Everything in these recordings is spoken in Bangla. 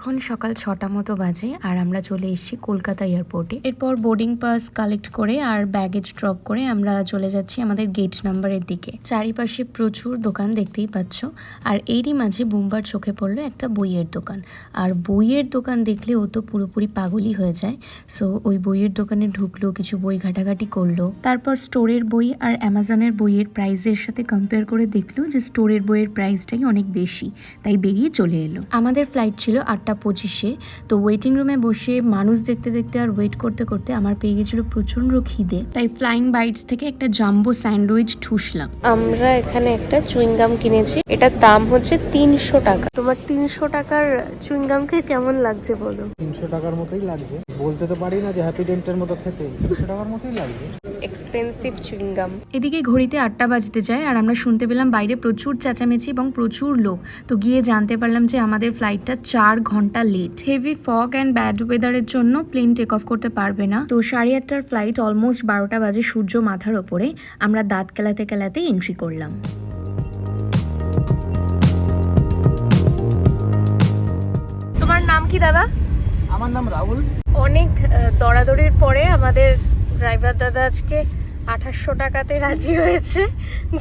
এখন সকাল ছটা মতো বাজে আর আমরা চলে এসেছি কলকাতা এয়ারপোর্টে। এরপর বোর্ডিং পাস কালেক্ট করে আর ব্যাগেজ ড্রপ করে আমরা চলে যাচ্ছি আমাদের গেট নাম্বারের দিকে। চারিপাশে প্রচুর দোকান দেখতেই পাচ্ছ। আর এরই মাঝে বুমবার চোখে পড়ল একটা বইয়ের দোকান। আর বইয়ের দোকান দেখলে ও তো পুরোপুরি পাগলই হয়ে যায়। সো ওই বইয়ের দোকানে ঢুকলো, কিছু বই ঘাটাঘাটি করল। তারপর স্টোরের বই আর অ্যামাজনের বইয়ের প্রাইসের সাথে কম্পেয়ার করে দেখল যে স্টোরের বইয়ের প্রাইসটাই অনেক বেশি। তাই বেরিয়ে চলে এলো। আমাদের ফ্লাইট ছিল আটটা পঁচিশে। তো ওয়েটিং রুমে বসে মানুষ দেখতে দেখতে আর ওয়েট করতে করতে আমার পেয়ে গেছিল প্রচণ্ড খিদে। তাই ফ্লাইং বাইটস থেকে একটা জাম্বো স্যান্ডউইচ ঠুসলাম। আমরা এখানে একটা চুইংগাম কিনেছি। এটার দাম হচ্ছে তিনশো টাকা। তোমার তিনশো টাকার চুইংগামকে কেমন লাগছে বলো? তিনশো টাকার মতোই লাগবে। বলতে তো পারি না যে হ্যাপি ডেন্টের মতো খেতে। তিনশো টাকার মতোই লাগবে। এক্সপেন্সিভ চুইংগাম এদিকে ঘড়িতে আটটা বাজতে যায় আর আমরা শুনতে পেলাম বাইরে প্রচুর চেঁচামেচি এবং প্রচুর লোক। তো গিয়ে জানতে পারলাম যে আমাদের ফ্লাইটটা চার ঘণ্টা late heavy fog and bad ওয়েদারের জন্য প্লেন টেক অফ করতে পারবে না। তো সাড়ে আটটার ফ্লাইট অলমোস্ট বারোটা বাজে সূর্য মাথার ওপরে। আমরা দাঁত কেলাতে কেলাতে এন্ট্রি করলাম। তোমার নাম কি দাদা? আমার নাম রাহুল। অনেক দরাদরির পরে আমাদের ড্রাইভার দাদা আজকে আঠাশশো টাকাতে রাজি হয়েছে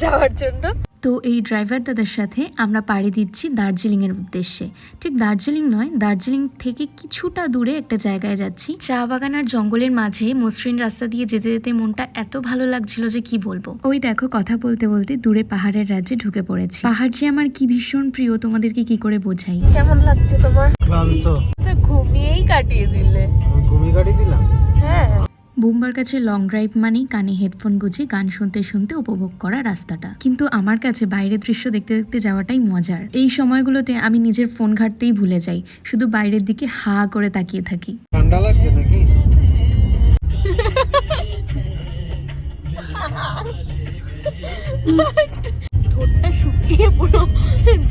যাওয়ার জন্য। তো এই ড্রাইভার দাদার সাথে আমরা পাড়ি দিচ্ছি দার্জিলিংয়ের উদ্দেশ্যে। ঠিক দার্জিলিং নয় দার্জিলিং থেকে কিছুটা দূরে একটা জায়গায় যাচ্ছি। চা বাগান আর জঙ্গলের মাঝে মসৃণ রাস্তা দিয়ে যেতে যেতে মনটা এত ভালো লাগছিল যে কি বলব। ওই দেখো কথা বলতে বলতে দূরে পাহাড়ের রাজ্যে ঢুকে পড়েছি। পাহাড় যে আমার কি ভীষণ প্রিয় তোমাদেরকে কি করে বোঝাই? কেমন লাগছে তোমার? ক্লান্ত। ঘুমিয়েই কাটিয়ে দিলে। ঘুমিয়ে গাড়ি দিলাম হ্যাঁ। বুম্বার কাছে লং ড্রাইভ মানেই কানে হেডফোন গুজে গান শুনতে শুনতে উপভোগ করা রাস্তাটা। কিন্তু আমার কাছে বাইরের দৃশ্য দেখতে দেখতে যাওয়াটাই মজার। এই সময়গুলোতে আমি নিজের ফোন ঘাটতেই ভুলে যাই। শুধু বাইরের দিকে হা করে তাকিয়ে থাকি। ঠান্ডা লাগছে নাকি? ঠোঁটটা শুকিয়ে পুরো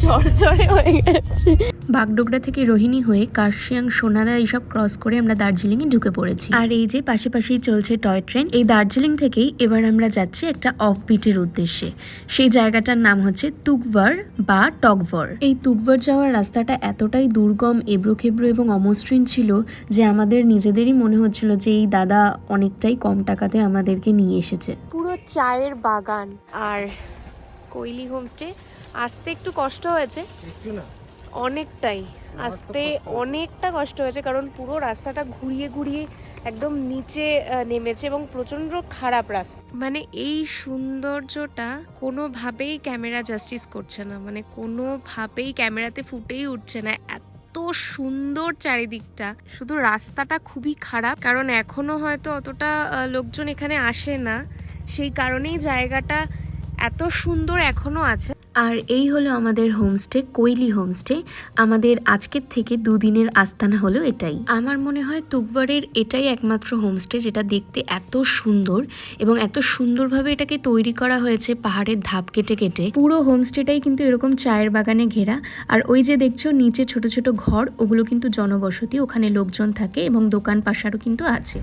ঝরঝরে হয়ে গেছে। বাগডোগরা থেকে রোহিণী হয়ে কার্শিয়াং সোনাদা এইসব ক্রস করে আমরা দার্জিলিং এ ঢুকে পড়েছি। আর এই যে পাশাপাশি চলছে টয় ট্রেন এই দার্জিলিং থেকেই এবার আমরা যাচ্ছি একটা অফ বিটের উদ্দেশ্যে। সেই জায়গাটার নাম হচ্ছে তুকভার বা টকভর এই তুকভার যাওয়ার রাস্তাটা এতটাই দুর্গম এবড়ো খেবড়ো এবং অমসৃণ ছিল যে আমাদের নিজেদেরই মনে হচ্ছিল যে এই দাদা অনেকটাই কম টাকাতে আমাদেরকে নিয়ে এসেছে। পুরো চায়ের বাগান। আর কৈলি হোমস্টে। আসতে একটু কষ্ট হয়েছে। একটু না? অনেকটাই। আসতে অনেকটা কষ্ট হয়েছে কারণ পুরো রাস্তাটা ঘুরিয়ে ঘুরিয়ে একদম নিচে নেমেছে এবং প্রচণ্ড খারাপ রাস্তা। মানে এই সৌন্দর্যটা কোনোভাবেই ক্যামেরা জাস্টিস করছে না। মানে কোনোভাবেই ক্যামেরাতে ফুটেই উঠছে না। এত সুন্দর চারিদিকটা। শুধু রাস্তাটা খুবই খারাপ। কারণ এখনও হয়তো অতটা লোকজন এখানে আসে না। সেই কারণেই জায়গাটা এত সুন্দর এখনও আছে। আর এই হলো আমাদের হোমস্টে কৈলি হোমস্টে। আমাদের আজকের থেকে দুদিনের আস্তানা হলো এটাই। আমার মনে হয় তুকবারের এটাই একমাত্র হোমস্টে যেটা দেখতে এত সুন্দর এবং এত সুন্দরভাবে এটাকে তৈরি করা হয়েছে পাহাড়ের ধাপ কেটে কেটে। পুরো হোমস্টেটাই কিন্তু এরকম চায়ের বাগানে ঘেরা। আর ওই যে দেখছ নিচে ছোট ছোট ঘর ওগুলো কিন্তু জনবসতি ওখানে লোকজন থাকে এবং দোকান পাশারও কিন্তু আছে।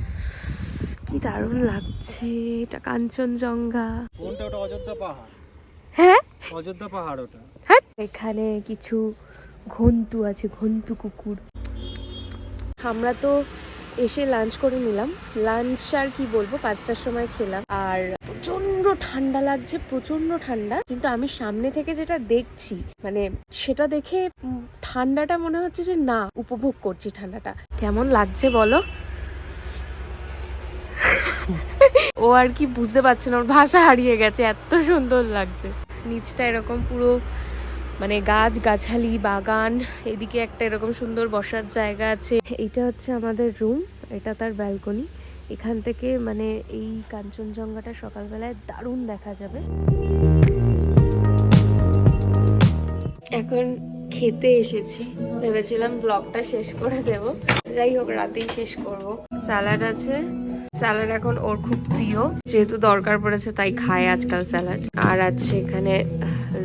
কি দারুণ লাগছে এটা কাঞ্চনজঙ্ঘা। কোনটা ওটা? অযোধ্যা পাহাড়। হ্যাঁ? অযোধ্যা পাহাড় ওটা। হ্যাঁ? এখানে কিছু ঘন্টু আছে ঘন্টু কুকুর। আমরা তো এসে লাঞ্চ করে নিলাম। লাঞ্চ আর কি বলব? পাঁচটার সময় খেলাম। আর প্রচণ্ড ঠান্ডা লাগছে প্রচণ্ড ঠান্ডা। কিন্তু আমি সামনে থেকে যেটা দেখছি মানে সেটা দেখে ঠান্ডাটা মনে হচ্ছে যে না উপভোগ করছি ঠান্ডাটা। কেমন লাগছে বলো? ও আর কি বুঝতে পারছে না ওর ভাষা হারিয়ে গেছে এত সুন্দর লাগছে। নিচটা এরকম পুরো মানে গাছ গাছালি বাগান এদিকে একটা এরকম সুন্দর বসার জায়গা আছে। এটা হচ্ছে আমাদের রুম এটা তার ব্যালকনি এখান থেকে মানে এই কাঞ্চনজঙ্ঘাটা সকালবেলায় দারুণ দেখা যাবে। এখন খেতে এসেছি ভেবেছিলাম ব্লগটা শেষ করে দেব। যাই হোক রাতেই শেষ করব। স্যালাড আছে স্যালাড এখন ওর খুব প্রিয়। যেহেতু দরকার পড়েছে তাই খায় আজকাল স্যালাড। আর আছে এখানে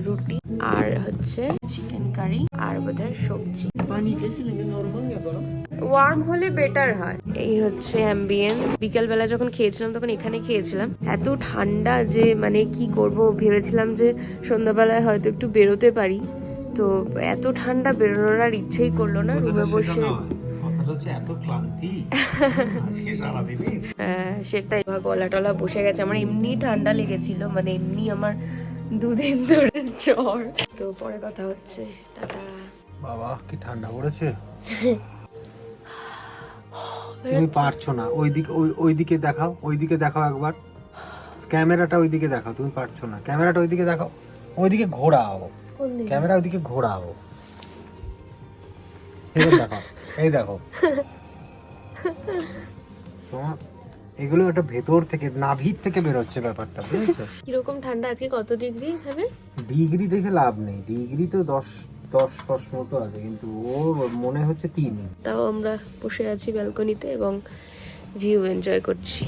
রুটি আর হচ্ছে চিকেন কারি আর বোধহয় সবজি। ওয়ার্ম হলে বেটার হয়। এই হচ্ছে অ্যাম্বিয়েন্স বিকেলবেলা যখন খেয়েছিলাম তখন এখানে খেয়েছিলাম। এত ঠান্ডা যে মানে কি করব? ভেবেছিলাম যে সন্ধ্যাবেলায় হয়তো একটু বেরোতে পারি। তো এত ঠান্ডা বেরোনোর আর ইচ্ছেই করল না রুমে বসে। হচ্ছে এত ক্লান্তি। আজকে সারাদিনে হ্যাঁ, সেটাই। বা গলা টলা বসে গেছে। আমার এমনি ঠান্ডা লেগেছিল মানে এমনি আমার দুদিন ধরে জ্বর। তো পরে কথা হচ্ছে। টাটা। বাবা কি ঠান্ডা পড়েছে? তুমি পারছ না। ওইদিকে ওই ওইদিকে দেখাও ওইদিকে দেখাও একবার। ক্যামেরাটা ওইদিকে দেখাও তুমি পারছ না। ক্যামেরাটা ওইদিকে দেখাও। ওইদিকে ঘোরাও। ক্যামেরা ওইদিকে ঘোরাও। এবার দেখাও। এই দেখো। তোমার এগুলো একটা ভেতর থেকে নাভির থেকে বেরোচ্ছে ব্যাপারটা বুঝেছ? কীরকম ঠান্ডা আজকে? কত ডিগ্রি এখানে? ডিগ্রি দেখে লাভ নেই। ডিগ্রি তো দশ দশ দশ মতো আছে কিন্তু ও মনে হচ্ছে তিন। তাও আমরা বসে আছি ব্যালকনিতে এবং ভিউ এনজয় করছি।